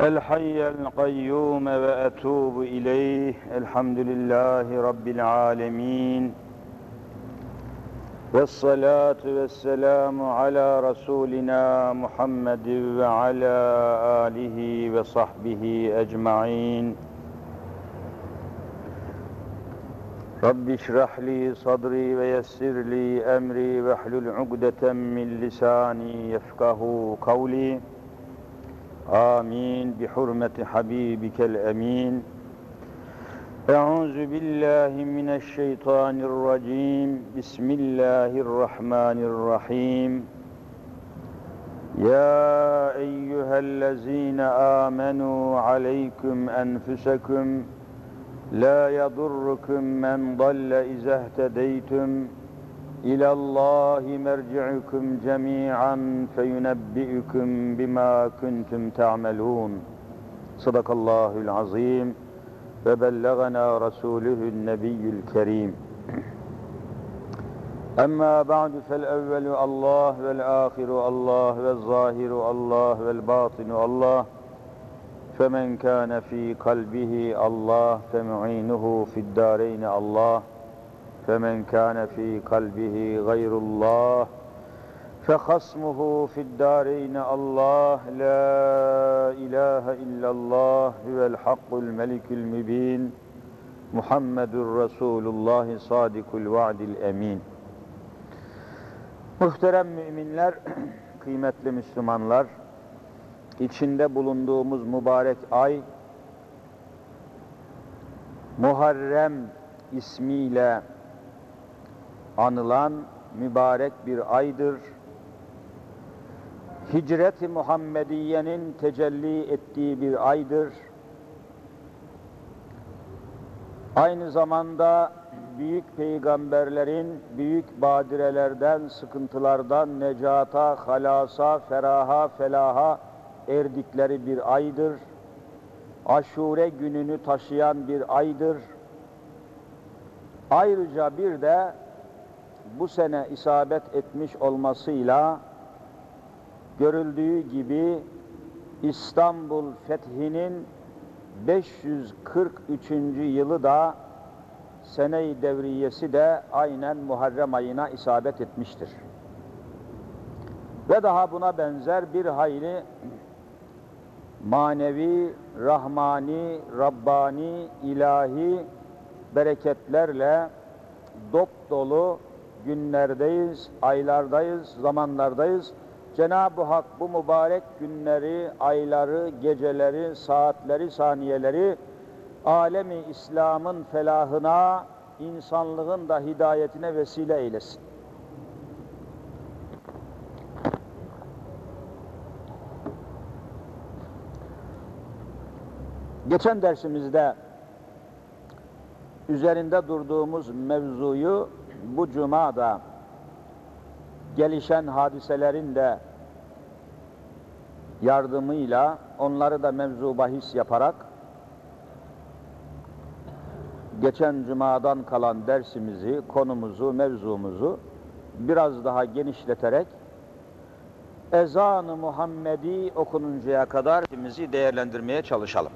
الحي القيوم وأتوب إليه. الحمد لله رب العالمين. والصلاة والسلام على رسولنا محمد وعلى آله وصحبه أجمعين. رب اشرح لي صدري ويسر لي أمري واحلل عقدة من لساني يفقه قولي. آمين بحرمة حبيبك الأمين أعوذ بالله من الشيطان الرجيم بسم الله الرحمن الرحيم يا أيها الذين آمنوا عليكم أنفسكم لا يضركم من ضل إذا اهتديتم إلى الله مرجعكم جميعا فينبئكم بما كنتم تعملون. صدق الله العظيم. وبلغنا رسوله النبي الكريم. أما بعد فالأول الله والآخر الله والظاهر الله والباطن الله. فمن كان في قلبه الله فمعينه في الدارين الله. فمن كان في قلبه غير الله فخصمه في الدارين الله لا إله إلا الله هو الحق الملك المبين محمد رسول الله صادق الوعد الأمين Muhterem müminler, kıymetli Müslümanlar, içinde bulunduğumuz mübarek ay, Muharrem ismiyle anılan mübarek bir aydır. Hicret-i Muhammediye'nin tecelli ettiği bir aydır. Aynı zamanda büyük peygamberlerin büyük badirelerden, sıkıntılardan necata, halasa, feraha, felaha erdikleri bir aydır. Aşure gününü taşıyan bir aydır. Ayrıca bir de bu sene isabet etmiş olmasıyla görüldüğü gibi İstanbul fethinin 543. yılı da sene-i devriyesi de aynen Muharrem ayına isabet etmiştir. Ve daha buna benzer bir hayli manevi, rahmani, rabbani, ilahi bereketlerle dop dolu günlerdeyiz, aylardayız, zamanlardayız. Cenab-ı Hak bu mübarek günleri, ayları, geceleri, saatleri, saniyeleri alemi İslam'ın felahına, insanlığın da hidayetine vesile eylesin. Geçen dersimizde üzerinde durduğumuz mevzuyu bu cuma da gelişen hadiselerin de yardımıyla onları da mevzu bahis yaparak geçen cumadan kalan dersimizi, konumuzu, mevzumuzu biraz daha genişleterek ezan-ı Muhammedi okununcaya kadar değerlendirmeye çalışalım.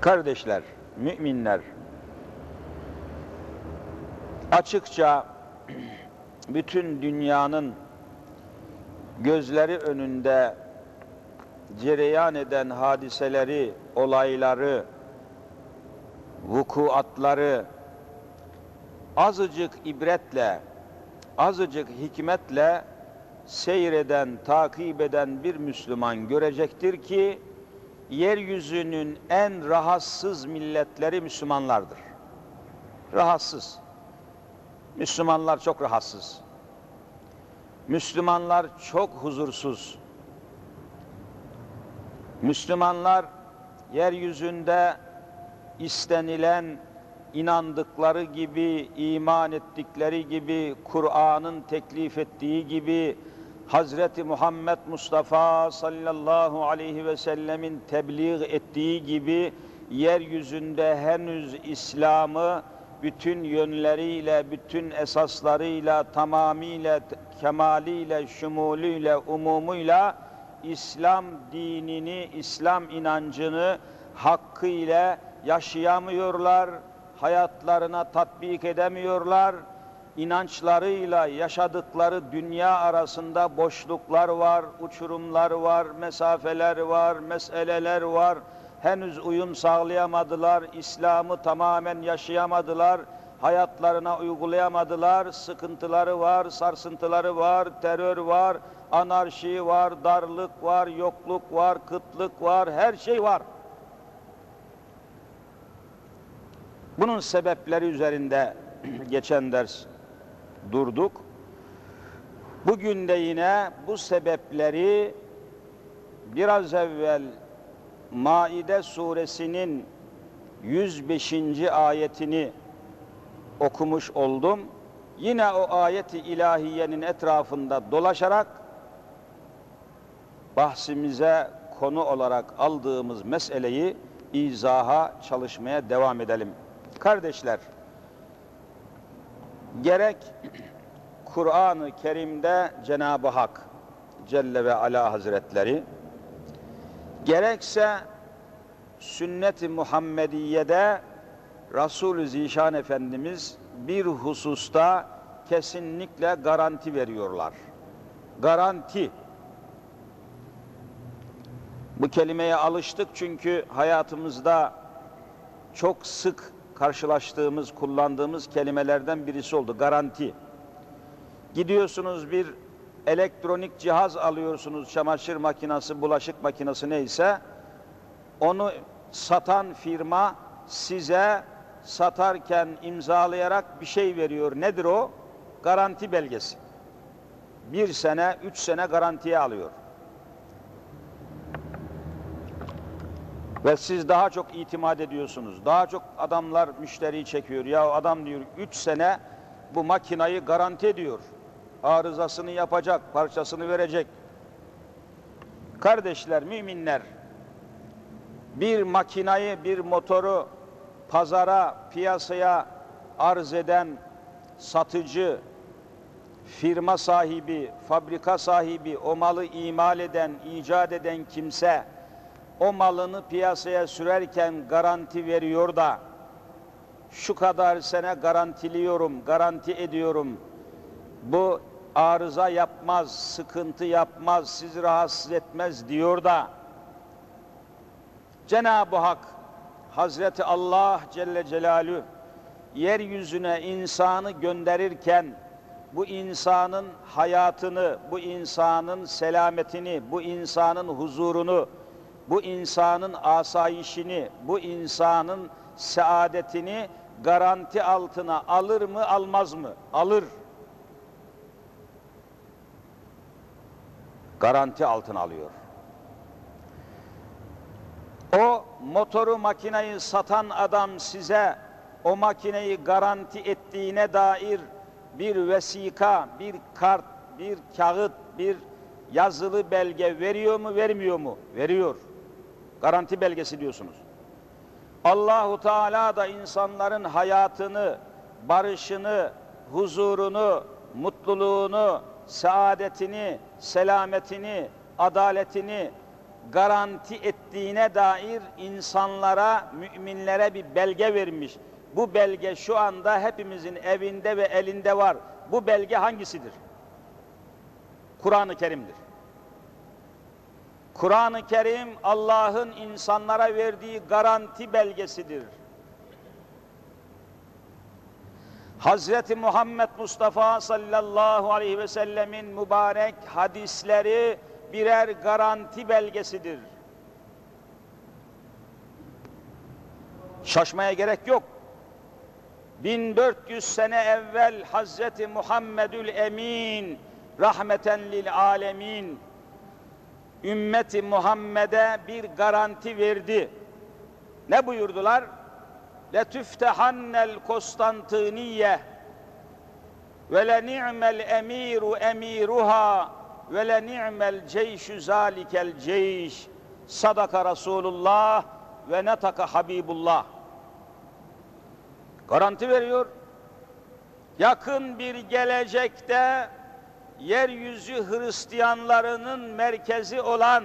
Kardeşler, müminler, açıkça bütün dünyanın gözleri önünde cereyan eden hadiseleri, olayları, vukuatları azıcık ibretle, azıcık hikmetle seyreden, takip eden bir Müslüman görecektir ki yeryüzünün en rahatsız milletleri Müslümanlardır. Rahatsız. Müslümanlar çok rahatsız. Müslümanlar çok huzursuz. Müslümanlar yeryüzünde istenilen inandıkları gibi, iman ettikleri gibi, Kur'an'ın teklif ettiği gibi, Hazreti Muhammed Mustafa sallallahu aleyhi ve sellemin tebliğ ettiği gibi, yeryüzünde henüz İslam'ı bütün yönleriyle, bütün esaslarıyla, tamamıyla, kemaliyle, şumulüyle, umumuyla İslam dinini, İslam inancını hakkıyla yaşayamıyorlar, hayatlarına tatbik edemiyorlar. İnançlarıyla yaşadıkları dünya arasında boşluklar var, uçurumlar var, mesafeler var, meseleler var. Henüz uyum sağlayamadılar, İslam'ı tamamen yaşayamadılar hayatlarına uygulayamadılar. Sıkıntıları var, sarsıntıları var, terör var, anarşi var, darlık var, yokluk var, kıtlık var, her şey var. Bunun sebepleri üzerinde geçen ders durduk. Bugün de yine bu sebepleri biraz evvel Maide suresinin 105. ayetini okumuş oldum. Yine o ayeti ilahiyenin etrafında dolaşarak bahsimize konu olarak aldığımız meseleyi izaha çalışmaya devam edelim. Kardeşler, gerek Kur'an-ı Kerim'de Cenab-ı Hak Celle ve Ala Hazretleri gerekse sünnet-i Muhammediye'de Resul-ü Zişan Efendimiz bir hususta kesinlikle garanti veriyorlar. Garanti. Bu kelimeye alıştık çünkü hayatımızda çok sık karşılaştığımız, kullandığımız kelimelerden birisi oldu. Garanti. Gidiyorsunuz bir elektronik cihaz alıyorsunuz, çamaşır makinesi, bulaşık makinesi neyse, onu satan firma size satarken imzalayarak bir şey veriyor. Nedir o? Garanti belgesi. Bir sene, üç sene garantiye alıyor. Ve siz daha çok itimat ediyorsunuz. Daha çok adamlar müşteriyi çekiyor. Ya adam diyor üç sene bu makinayı garanti ediyor. Arızasını yapacak, parçasını verecek. Kardeşler, müminler bir makinayı, bir motoru pazara, piyasaya arz eden satıcı, firma sahibi, fabrika sahibi, o malı imal eden, icat eden kimse o malını piyasaya sürerken garanti veriyor da şu kadar sene garantiliyorum, garanti ediyorum. Bu arıza yapmaz, sıkıntı yapmaz, sizi rahatsız etmez diyor da Cenab-ı Hak Hazreti Allah Celle Celalü yeryüzüne insanı gönderirken bu insanın hayatını, bu insanın selametini, bu insanın huzurunu, bu insanın asayişini, bu insanın saadetini garanti altına alır mı, almaz mı? Alır. Garanti altına alıyor. O motoru makineyi satan adam size o makineyi garanti ettiğine dair bir vesika, bir kart, bir kağıt, bir yazılı belge veriyor mu, vermiyor mu? Veriyor. Garanti belgesi diyorsunuz. Allahu Teala da insanların hayatını, barışını, huzurunu, mutluluğunu, saadetini, selametini, adaletini, garanti ettiğine dair insanlara, müminlere bir belge vermiş. Bu belge şu anda hepimizin evinde ve elinde var. Bu belge hangisidir? Kur'an-ı Kerim'dir. Kur'an-ı Kerim Allah'ın insanlara verdiği garanti belgesidir. Hazreti Muhammed Mustafa sallallahu aleyhi ve sellemin mübarek hadisleri birer garanti belgesidir. Şaşmaya gerek yok. 1400 sene evvel Hazreti Muhammedül Emin rahmeten lil alemin ümmeti Muhammed'e bir garanti verdi. Ne buyurdular? Ni'mel emiru emiruha ve le ni'mel ceyşü zalikel ceyş sadaka Resulullah ve netaka Habibullah garanti veriyor. Yakın bir gelecekte yeryüzü Hristiyanlarının merkezi olan